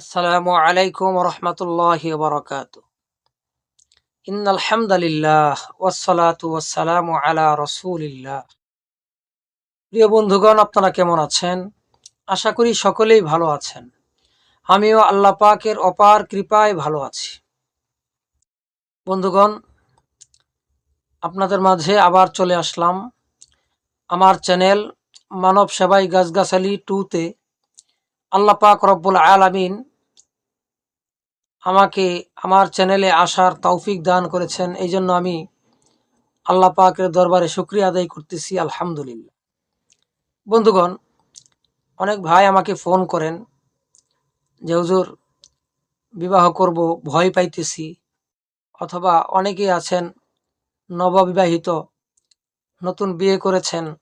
আসসালামু আলাইকুম রহমতুল্লাহ বরকাত ইন আলহামদুলিল্লাহ ওয়াসসালামু আলা রসুলিল্লাহ। প্রিয় বন্ধুগণ, আপনারা কেমন আছেন? আশা করি সকলেই ভালো আছেন। আমিও আল্লাহ পাকের অপার কৃপায় ভালো আছি। বন্ধুগণ, আপনাদের মাঝে আবার চলে আসলাম আমার চ্যানেল মানব সেবাই গাছগাছালি টুতে আল্লাহ পাক রব্বুল আলামিন আমাকে আমার চ্যানেলে আসার তৌফিক দান করেছেন। এই জন্য আমি আল্লাহ পাকের দরবারে শুক্রিয়া আদায় করতেছি, আলহামদুলিল্লাহ। বন্ধুগণ, অনেক ভাই আমাকে ফোন করেন যে, হুজুর, বিবাহ করব, ভয় পাইতেছি। অথবা অনেকেই আছেন, নববিবাহিত, নতুন বিয়ে করেছেন।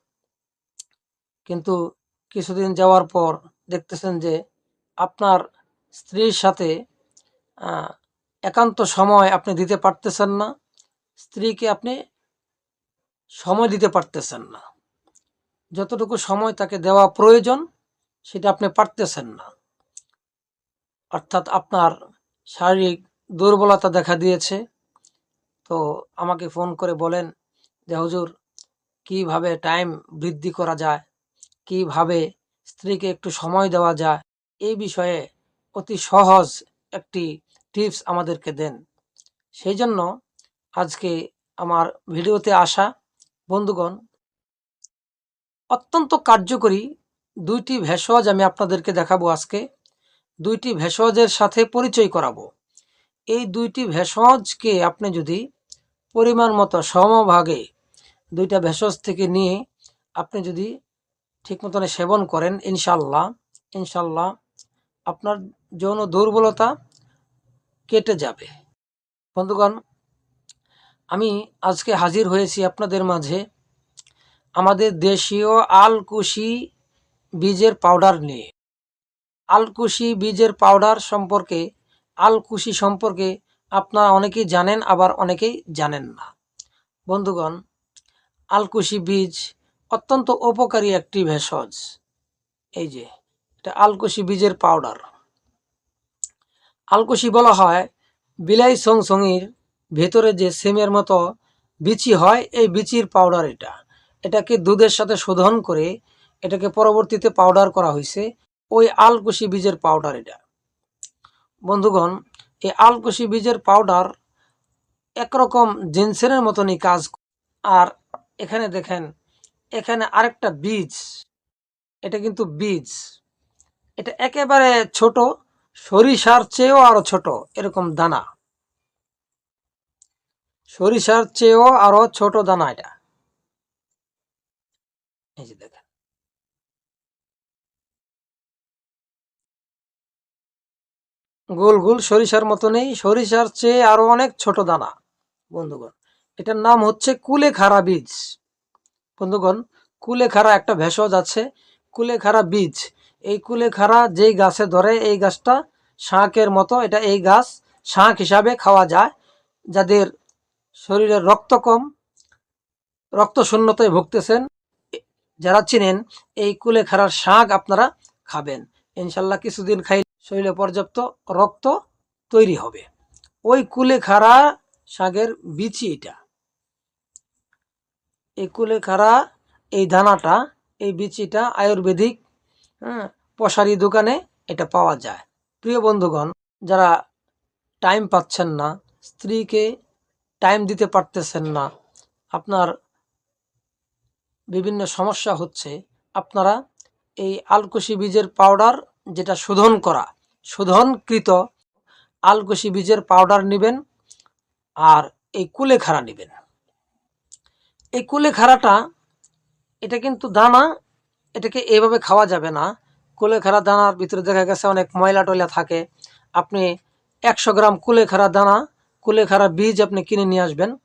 কিন্তু কিছুদিন যাওয়ার পর দেখতেছেন যে, আপনার স্ত্রীর সাথে একান্ত সময় আপনি দিতে পারতেছেন না, স্ত্রীকে আপনি সময় দিতে পারতেছেন না। যতটুকু সময় তাকে দেওয়া প্রয়োজন, সেটা আপনি পারতেছেন না। অর্থাৎ আপনার শারীরিক দুর্বলতা দেখা দিয়েছে। তো আমাকে ফোন করে বলেন যে, হুজুর, কীভাবে টাইম বৃদ্ধি করা যায়? কীভাবে স্ত্রীকে একটু সময় দেওয়া যায়? এই বিষয়ে অতি সহজ একটি টিপস আমাদেরকে দেন। সেই জন্য আজকে আমার ভিডিওতে আসা বন্ধুগণ, অত্যন্ত কার্যকরী দুইটি ভেষজ আমি আপনাদেরকে দেখাবো আজকে। দুইটি ভেষজের সাথে পরিচয় করাবো। এই দুইটি ভেষজকে আপনি যদি পরিমাণ মতো সমভাগে দুইটা ভেষজ থেকে নিয়ে আপনি যদি ঠিক মতন সেবন করেন, ইনশাল্লাহ ইনশাল্লাহ আপনার যৌন দুর্বলতা কেটে যাবে। বন্ধুগণ, আমি আজকে হাজির হয়েছি আপনাদের মাঝে আমাদের দেশীয় আলকুশি বীজের পাউডার নিয়ে। আলকুশি বীজের পাউডার সম্পর্কে, আলকুশি সম্পর্কে আপনারা অনেকেই জানেন, আবার অনেকেই জানেন না। বন্ধুগণ, আলকুশি বীজ অত্যন্ত উপকারী একটি ভেষজ। এই যে এটা আলকুশি বীজের পাউডার আলকুশি বলা হয় বিলাই সংসঙির ভেতরে যে সেমের মতো বিচি হয়, এই বিচির পাউডার এটা। এটাকে দুধের সাথে শোধন করে এটাকে পরবর্তীতে পাউডার করা হয়েছে ওই আলকুশি বীজের পাউডার এটা। বন্ধুগণ, এই আলকুশি বীজের পাউডার একরকম জিনসেনের মতনই কাজ আর এখানে দেখেন, এখানে আরেকটা বীজ, এটা কিন্তু বীজ। এটা একেবারে ছোট, সরিষার চেয়েও আরও ছোট, এরকম দানা। সরিষার চেয়েও আরও ছোট দানা এটা। এই যে দেখেন। গোল গোল সরিষার মতনই, সরিষার চেয়ে আরও অনেক ছোট দানা, বন্ধুগণ। এটার নাম হচ্ছে কুলেখাড়া বীজ। বন্ধুগণ, কুলেখাড়া একটা ভেষজ আছে, কুলেখাড়া বীজ। এই কুলেখাড়া যেই গাছে ধরে এই গাছটা, শাঁখের মতো, এটা এই গাছ শাঁখ হিসাবে খাওয়া যায়, যাদের শরীরে রক্ত কম, রক্ত শূন্যতায় ভুগতেছেন, যারা চিনেন, এই কুলেখাড়ার শাক আপনারা খাবেন। ইনশাল্লাহ কিছুদিন খাই শরীরে পর্যাপ্ত রক্ত তৈরি হবে। ওই কুলেখাড়া শাকের বিচি এটা। এই কুলেখাড়া এই দানাটা, এই বিচিটা আয়ুর্বেদিক হ্যাঁ পশারি দোকানে এটা পাওয়া যায়। প্রিয় বন্ধুগণ, যারা টাইম পাচ্ছেন না, স্ত্রীকে টাইম দিতে পারতেছেন না, আপনার বিভিন্ন সমস্যা হচ্ছে, আপনারা এই আলকুশি বীজের পাউডার যেটা শোধন করা, শোধনকৃত আলকুশি বীজের পাউডার নেবেন আর এই কুলেখাড়া নেবেন। এই কুলেখাড়াটা, এটা কিন্তু দানা এটাকে এভাবে খাওয়া যাবে না। কুলেখাড়া দানার ভিতরে দেখা গেছে অনেক ময়লা টয়লা থাকে। আপনি একশো গ্রাম কুলেখাড়া দানা, কুলেখাড়া বীজ আপনি কিনে নিয়ে আসবেন।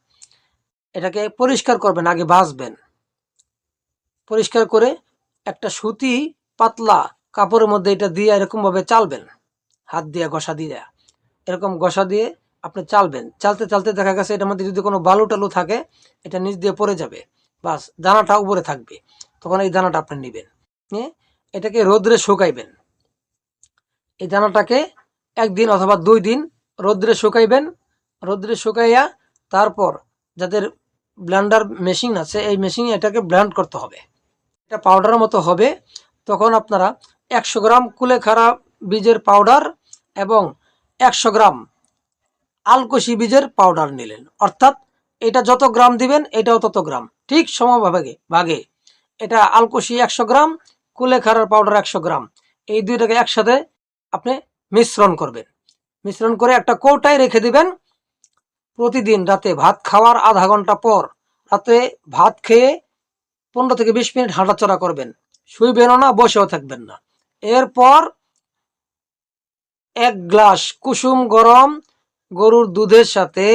এটাকে পরিষ্কার করবেন, আগে ভাজবেন। পরিষ্কার করে একটা সুতি পাতলা কাপড়ের মধ্যে এটা দিয়ে এরকমভাবে চালবেন। হাত দিয়ে, ঘষা দিয়ে। এরকম ঘষা দিয়ে আপনি চালবেন। চালতে চালতে দেখা গেছে এটার মধ্যে যদি কোনো বালু টালু থাকে, এটা নিচ দিয়ে পড়ে যাবে। বাস, দানাটা উপরে থাকবে। তখন এই দানাটা আপনি নেবেন। নিয়ে এটাকে রোদ্রে শুকাইবেন। এই দানাটাকে একদিন অথবা দুই দিন রোদ্রে শুকাইবেন। রোদ্রে শুকাইয়া তারপর যাদের ব্লেন্ডার মেশিন আছে, এই মেশিনে এটাকে ব্লেন্ড করতে হবে। এটা পাউডারের মতো হবে। তখন আপনারা একশো গ্রাম কুলেখাড়া বীজের পাউডার এবং একশো গ্রাম আলকষি বীজের পাউডার নিলেন। অর্থাৎ এটা যত গ্রাম দিবেন, এটাও তত গ্রাম। ঠিক সমভাগে, ভাগে। এটা আলকষি একশো গ্রাম, কুলেখাড়ার পাউডার একশো গ্রাম। এই দুইটাকে একসাথে আপনি মিশ্রণ করবেন। মিশ্রণ করে একটা কৌটায় রেখে দিবেন। প্রতিদিন রাতে ভাত খাওয়ার আধা ঘণ্টা পর রাতে ভাত খেয়ে পনেরো থেকে বিশ মিনিট হাঁটাচলা করবেন। শুইবেনও না, বসেও থাকবেন না। এরপর এক গ্লাস কুসুম গরম গরুর দুধের সাথে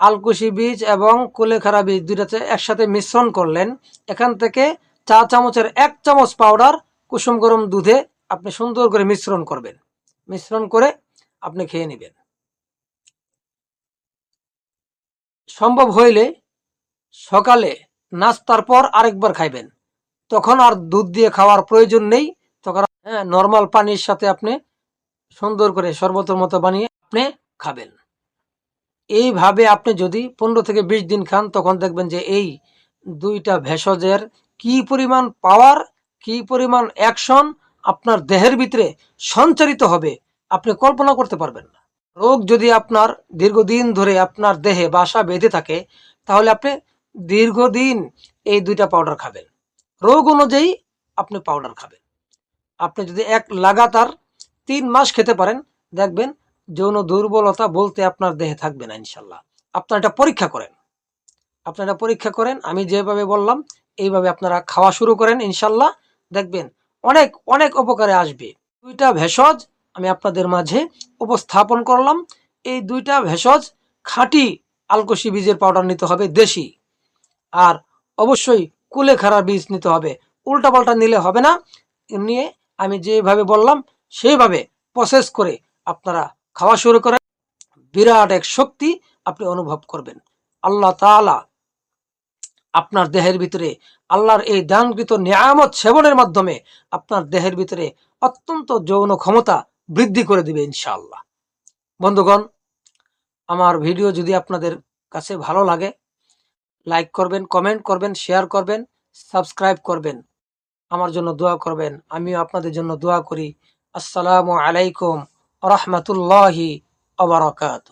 আলকুশি বীজ এবং কুলেখাড়া বীজ দুইটাতে একসাথে মিশ্রণ করলেন। এখান থেকে চা চামচের এক চামচ পাউডার কুসুম গরম দুধে আপনি সুন্দর করে মিশ্রণ করবেন। মিশ্রণ করে আপনি খেয়ে নেবেন। সম্ভব হইলে সকালে নাস্তার পর আরেকবার খাইবেন। তখন আর দুধ দিয়ে খাওয়ার প্রয়োজন নেই। তখন হ্যাঁ নর্মাল পানির সাথে আপনি সুন্দর করে শরবতের মতো বানিয়ে আপনি খাবেন। এইভাবে আপনি যদি পনেরো থেকে বিশ দিন খান, তখন দেখবেন যে এই দুইটা ভেষজের কি পরিমাণ পাওয়ার কি পরিমাণ অ্যাকশন আপনার দেহের ভিতরে সঞ্চারিত হবে, আপনি কল্পনা করতে পারবেন না। রোগ যদি আপনার দীর্ঘদিন ধরে আপনার দেহে বাসা বেঁধে থাকে, তাহলে আপনি দীর্ঘদিন এই দুইটা পাউডার খাবেন। রোগ অনুযায়ী আপনি পাউডার খাবেন। আপনি যদি এক লাগাতার তিন মাস খেতে পারেন, দেখবেন যৌন দুর্বলতা বলতে আপনার দেহে থাকবে না, ইনশাল্লাহ। আপনার এটা পরীক্ষা করেন। আপনারা পরীক্ষা করেন, আমি যেভাবে বললাম, এইভাবে আপনারা খাওয়া শুরু করেন, ইনশাল্লাহ। দেখবেন, অনেক অনেক উপকারে আসবে। দুইটা ভেষজ আমি আপনাদের মাঝে উপস্থাপন করলাম। এই দুইটা ভেষজ খাঁটি আলকষি বীজের পাউডার নিতে হবে, দেশি। আর অবশ্যই কুলেখাড়া বীজ নিতে হবে। উল্টাপাল্টা নিলে হবে না। নিয়ে আমি যেভাবে বললাম, সেইভাবে প্রসেস করে আপনারা খাওয়া শুরু করেন বিরাট এক শক্তি আপনি অনুভব করবেন। আল্লাহ তাআলা আপনার দেহের ভিতরে আল্লাহর এই দানকৃত নিয়ামত সেবনের মাধ্যমে আপনার দেহের ভিতরে অত্যন্ত যৌন ক্ষমতা বৃদ্ধি করে দিবে ইনশাআল্লাহ। বন্ধুগণ, আমার ভিডিও যদি আপনাদের কাছে ভালো লাগে, লাইক করবেন, কমেন্ট করবেন, শেয়ার করবেন, সাবস্ক্রাইব করবেন। আমার জন্য দোয়া করবেন। আমিও আপনাদের জন্য দোয়া করি। আসসালামু আলাইকুম। রহমতুল্লাহি আবরকাত